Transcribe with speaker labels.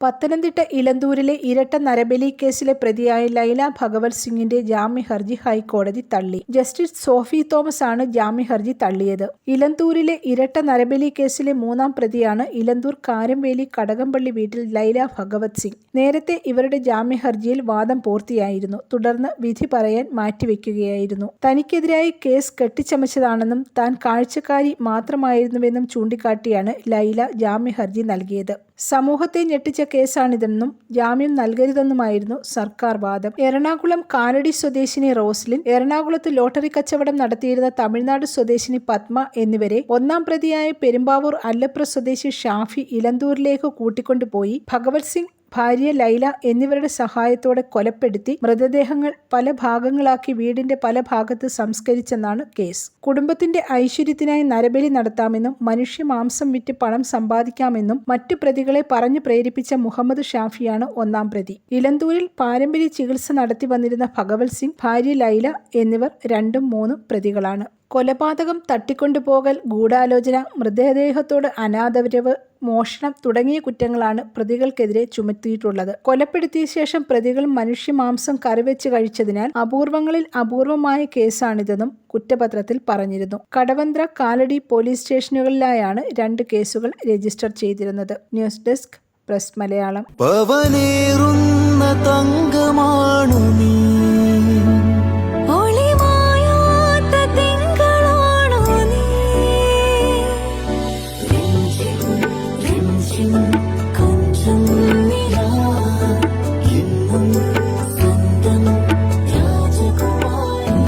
Speaker 1: പത്തനംതിട്ട ഇലന്തൂരിലെ ഇരട്ട നരബലി കേസിലെ പ്രതിയായ ലൈല ഭഗവത് സിംഗിന്റെ ഹർജി ഹൈക്കോടതി തള്ളി. ജസ്റ്റിസ് സോഫി തോമസ് ആണ് ഹർജി തള്ളിയത്. ഇലന്തൂരിലെ ഇരട്ട നരബലി കേസിലെ മൂന്നാം പ്രതിയാണ് ഇലന്തൂർ കാരംവേലി കടകംപള്ളി വീട്ടിൽ ലൈല ഭഗവത് സിംഗ്. നേരത്തെ ഇവരുടെ ഹർജിയിൽ വാദം പൂർത്തിയായിരുന്നു. തുടർന്ന് വിധി പറയാൻ മാറ്റിവെക്കുകയായിരുന്നു. തനിക്കെതിരായി കേസ് കെട്ടിച്ചമച്ചതാണെന്നും താൻ കാഴ്ചക്കാരി മാത്രമായിരുന്നുവെന്നും ചൂണ്ടിക്കാട്ടിയാണ് ലൈല ഹർജി നൽകിയത്. സമൂഹത്തെ ഞെട്ടിച്ച കേസാണിതെന്നും ജാമ്യം നൽകരുതെന്നുമായിരുന്നു സർക്കാർ വാദം. എറണാകുളം കാലടി സ്വദേശിനി റോസ്ലിൻ എറണാകുളത്ത് ലോട്ടറി കച്ചവടം നടത്തിയിരുന്ന തമിഴ്നാട് സ്വദേശിനി പത്മ എന്നിവരെ ഒന്നാം പ്രതിയായ പെരുമ്പാവൂർ അല്ലപ്ര സ്വദേശി ഷാഫി ഇലന്തൂരിലേക്ക് കൂട്ടിക്കൊണ്ടുപോയി. ഭഗവത് സിംഗ് ഭാര്യ ലൈല എന്നിവരുടെ സഹായത്തോടെ കൊലപ്പെടുത്തി മൃതദേഹങ്ങൾ പല ഭാഗങ്ങളാക്കി വീടിന്റെ പല ഭാഗത്ത് സംസ്കരിച്ചെന്നാണ് കേസ്. കുടുംബത്തിന്റെ ഐശ്വര്യത്തിനായി നരബലി നടത്താമെന്നും മനുഷ്യ മാംസം വിറ്റ് പണം സമ്പാദിക്കാമെന്നും മറ്റു പ്രതികളെ പറഞ്ഞു പ്രേരിപ്പിച്ച മുഹമ്മദ് ഷാഫിയാണ് ഒന്നാം പ്രതി. ഇലന്തൂരിൽ പാരമ്പര്യ ചികിത്സ നടത്തി വന്നിരുന്ന ഭഗവത് സിംഗ് ഭാര്യ ലൈല എന്നിവർ രണ്ടും മൂന്നും പ്രതികളാണ്. കൊലപാതകം തട്ടിക്കൊണ്ടുപോകൽ ഗൂഢാലോചന മൃതദേഹത്തോട് അനാദരവ് മോഷണം തുടങ്ങിയ കുറ്റങ്ങളാണ് പ്രതികൾക്കെതിരെ ചുമത്തിയിട്ടുള്ളത്. കൊലപ്പെടുത്തിയ ശേഷം പ്രതികൾ മനുഷ്യ മാംസം കറിവെച്ച് കഴിച്ചതിനാൽ അപൂർവങ്ങളിൽ അപൂർവമായ കേസാണിതെന്നും കുറ്റപത്രത്തിൽ പറഞ്ഞിരുന്നു. കടവന്ത്ര കാലടി പോലീസ് സ്റ്റേഷനുകളിലായാണ് രണ്ട് കേസുകൾ രജിസ്റ്റർ ചെയ്തിരുന്നത്.
Speaker 2: News desk press Malayalam. രാജകുമാരി